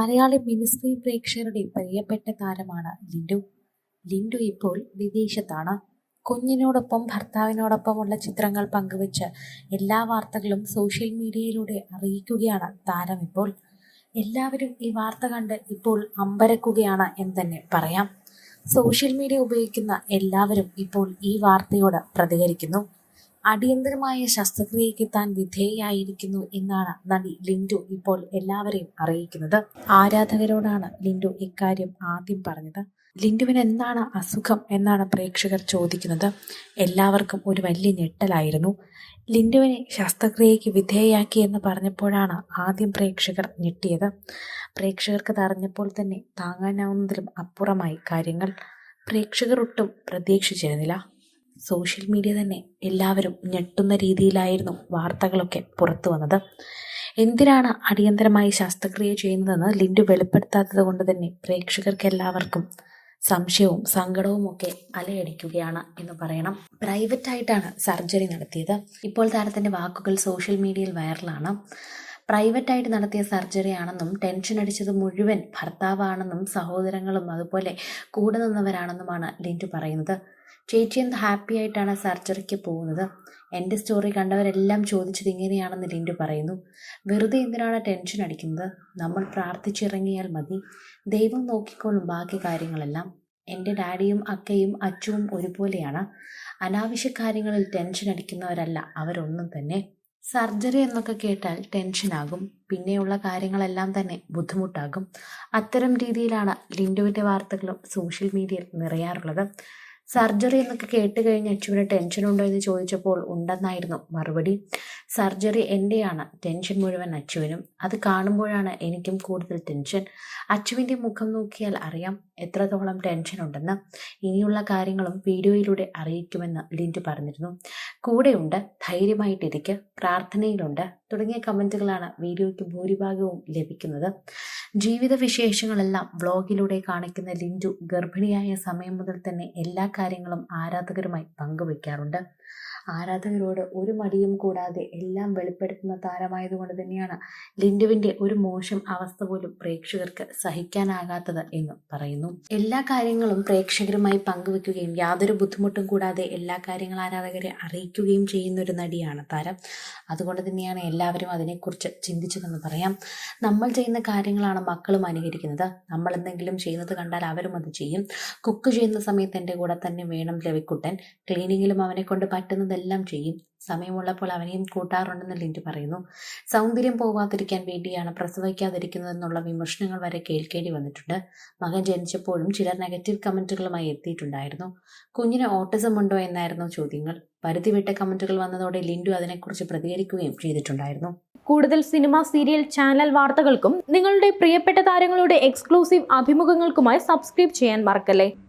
Malayali ministry പ്രേക്ഷകരുടെ പ്രിയപ്പെട്ട താരമാണ് ലിൻഡു. ലിൻഡു ഇപ്പോൾ വിദേശത്താണ്. കുഞ്ഞിനോടൊപ്പം ഭർത്താവിനോടൊപ്പമുള്ള ചിത്രങ്ങൾ പങ്കുവച്ച് എല്ലാ വാർത്തകളും സോഷ്യൽ മീഡിയയിലൂടെ അറിയിക്കുകയാണ് താരം ഇപ്പോൾ. എല്ലാവരും ഈ വാർത്ത കണ്ട് ഇപ്പോൾ അമ്പരക്കുകയാണ് എന്ന് തന്നെ പറയാം. സോഷ്യൽ മീഡിയ ഉപയോഗിക്കുന്ന എല്ലാവരും ഇപ്പോൾ ഈ വാർത്തയോട് പ്രതികരിക്കുന്നു. അടിയന്തരമായ ശസ്ത്രക്രിയയ്ക്ക് താൻ വിധേയായിരിക്കുന്നു എന്നാണ് നടി ലിൻഡു ഇപ്പോൾ എല്ലാവരെയും അറിയിക്കുന്നത്. ആരാധകരോടാണ് ലിൻഡു ഇക്കാര്യം ആദ്യം പറഞ്ഞത്? ലിൻഡുവിന് എന്താണ് അസുഖം എന്നാണ് പ്രേക്ഷകർ ചോദിക്കുന്നത്. എല്ലാവർക്കും ഒരു വലിയ ഞെട്ടലായിരുന്നു. ലിൻഡുവിനെ ശസ്ത്രക്രിയയ്ക്ക് വിധേയയാക്കി എന്ന് പറഞ്ഞപ്പോഴാണ് ആദ്യം പ്രേക്ഷകർ ഞെട്ടിയത്. പ്രേക്ഷകർക്ക് തറഞ്ഞപ്പോൾ തന്നെ താങ്ങാനാവുന്നതിലും അപ്പുറമായി കാര്യങ്ങൾ. പ്രേക്ഷകർ ഒട്ടും പ്രതീക്ഷിച്ചിരുന്നില്ല. സോഷ്യൽ മീഡിയ തന്നെ എല്ലാവരും ഞെട്ടുന്ന രീതിയിലായിരുന്നു വാർത്തകളൊക്കെ പുറത്തു വന്നത്. എന്തിനാണ് അടിയന്തരമായി ശസ്ത്രക്രിയ ചെയ്യുന്നതെന്ന് ലിൻഡു വെളിപ്പെടുത്താത്തത് കൊണ്ട് തന്നെ പ്രേക്ഷകർക്ക് എല്ലാവർക്കും സംശയവും സങ്കടവും ഒക്കെ അലയടിക്കുകയാണ് എന്ന് പറയണം. പ്രൈവറ്റ് ആയിട്ടാണ് സർജറി നടത്തിയത്. ഇപ്പോൾ താരത്തിന്റെ വാക്കുകൾ സോഷ്യൽ മീഡിയയിൽ വൈറലാണ്. പ്രൈവറ്റായിട്ട് നടത്തിയ സർജറി ആണെന്നും ടെൻഷൻ അടിച്ചത് മുഴുവൻ ഭർത്താവാണെന്നും സഹോദരങ്ങളും അതുപോലെ കൂടെ നിന്നവരാണെന്നുമാണ് ലിൻഡു പറയുന്നത്. ചേച്ചി എന്ത് ഹാപ്പി ആയിട്ടാണ് സർജറിക്ക് പോകുന്നത്? എന്റെ സ്റ്റോറി കണ്ടവരെല്ലാം ചോദിച്ചത് ഇങ്ങനെയാണെന്ന് ലിൻഡു പറയുന്നു. വെറുതെ എന്തിനാണ് ടെൻഷൻ അടിക്കുന്നത്? നമ്മൾ പ്രാർത്ഥിച്ചിറങ്ങിയാൽ മതി. ദൈവം നോക്കിക്കോളും ബാക്കി കാര്യങ്ങളെല്ലാം. എന്റെ ഡാഡിയും അക്കയും അച്ചുവും ഒരുപോലെയാണ്. അനാവശ്യ കാര്യങ്ങളിൽ ടെൻഷൻ അടിക്കുന്നവരല്ല അവരൊന്നും തന്നെ. സർജറി എന്നൊക്കെ കേട്ടാൽ ടെൻഷനാകും പിന്നെയുള്ള കാര്യങ്ങളെല്ലാം തന്നെ ബുദ്ധിമുട്ടാകും. അത്തരം രീതിയിലാണ് ലിൻഡുവിന്റെ വാർത്തകളും സോഷ്യൽ മീഡിയയിൽ നിറയാറുള്ളത്. സർജറി എന്നൊക്കെ കേട്ട് കഴിഞ്ഞ് അച്ചുവിന് ടെൻഷൻ ഉണ്ടോ എന്ന് ചോദിച്ചപ്പോൾ ഉണ്ടെന്നായിരുന്നു. മറുപടി സർജറി എന്റെയാണ് ടെൻഷൻ മുഴുവൻ അച്ചുവിനും. അത് കാണുമ്പോഴാണ് എനിക്കും കൂടുതൽ ടെൻഷൻ. അച്ചുവിന്റെ മുഖം നോക്കിയാൽ അറിയാം എത്രത്തോളം ടെൻഷൻ ഉണ്ടെന്ന് ഇനിയുള്ള കാര്യങ്ങളും വീഡിയോയിലൂടെ അറിയിക്കുമെന്ന് ലിൻഡു പറഞ്ഞിരുന്നു. കൂടെയുണ്ട് ധൈര്യമായിട്ടിരിക്കുക പ്രാർത്ഥനയിലുണ്ട്. തുടങ്ങിയ കമന്റുകളാണ് വീഡിയോയ്ക്ക് ഭൂരിഭാഗവും ലഭിക്കുന്നത്. ജീവിത വിശേഷങ്ങളെല്ലാം വ്ളോഗിലൂടെ കാണിക്കുന്ന ലിൻഡു ഗർഭിണിയായ സമയം മുതൽ തന്നെ എല്ലാ കാര്യങ്ങളും ആരാധകരുമായി പങ്കുവയ്ക്കാറുണ്ട് ആരാധകരോട് ഒരു മടിയും കൂടാതെ എല്ലാം വെളിപ്പെടുത്തുന്ന താരമായതുകൊണ്ട് തന്നെയാണ് ലിൻഡുവിന്റെ ഒരു മോശം അവസ്ഥ പോലും പ്രേക്ഷകർക്ക് സഹിക്കാനാകാത്തത് എന്ന് പറയുന്നു. എല്ലാ കാര്യങ്ങളും പ്രേക്ഷകരുമായി പങ്കുവെക്കുകയും യാതൊരു ബുദ്ധിമുട്ടും കൂടാതെ എല്ലാ കാര്യങ്ങളും ആരാധകരെ അറിയിക്കുകയും ചെയ്യുന്ന ഒരു നടിയാണ് താരം. അതുകൊണ്ട് തന്നെയാണ് എല്ലാവരും അതിനെക്കുറിച്ച് ചിന്തിച്ചതെന്ന് പറയാം. നമ്മൾ ചെയ്യുന്ന കാര്യങ്ങളാണ് മക്കളും അനുകരിക്കുന്നത്. നമ്മൾ എന്തെങ്കിലും ചെയ്യുന്നത് കണ്ടാൽ അവരും അത് ചെയ്യും. കുക്ക് ചെയ്യുന്ന സമയത്ത് എന്റെ കൂടെ തന്നെ വേണം രവിക്കുട്ടൻ. ക്ലീനിങ്ങിലും അവനെ കൊണ്ട് പറ്റുന്നതെല്ലാം ചെയ്യും. സമയമുള്ളപ്പോൾ അവനെയും കൂട്ടാറുണ്ടെന്ന് ലിൻഡ് പറയുന്നു. സൗന്ദര്യം പോവാതിരിക്കാൻ വേണ്ടിയാണ് പ്രസവിക്കാതിരിക്കുന്നതെന്നുള്ള വിമർശനങ്ങൾ വരെ കേൾക്കേണ്ടി വന്നിട്ടുണ്ട്. മകൻ ജനിച്ചപ്പോഴും ചിലർ നെഗറ്റീവ് കമന്റുകളുമായി എത്തിയിട്ടുണ്ടായിരുന്നു. കുഞ്ഞിന് ഓട്ടിസം ഉണ്ടോ എന്നായിരുന്നു ചോദ്യങ്ങൾ. പരിധി വിട്ട കമന്റുകൾ വന്നതോടെ ലിൻഡു അതിനെക്കുറിച്ച് പ്രതികരിക്കുകയും ചെയ്തിട്ടുണ്ടായിരുന്നു. കൂടുതൽ സിനിമ സീരിയൽ ചാനൽ വാർത്തകൾക്കും നിങ്ങളുടെ പ്രിയപ്പെട്ട താരങ്ങളുടെ എക്സ്ക്ലൂസീവ് അഭിമുഖങ്ങൾക്കുമായി സബ്സ്ക്രൈബ് ചെയ്യാൻ മറക്കല്ലേ?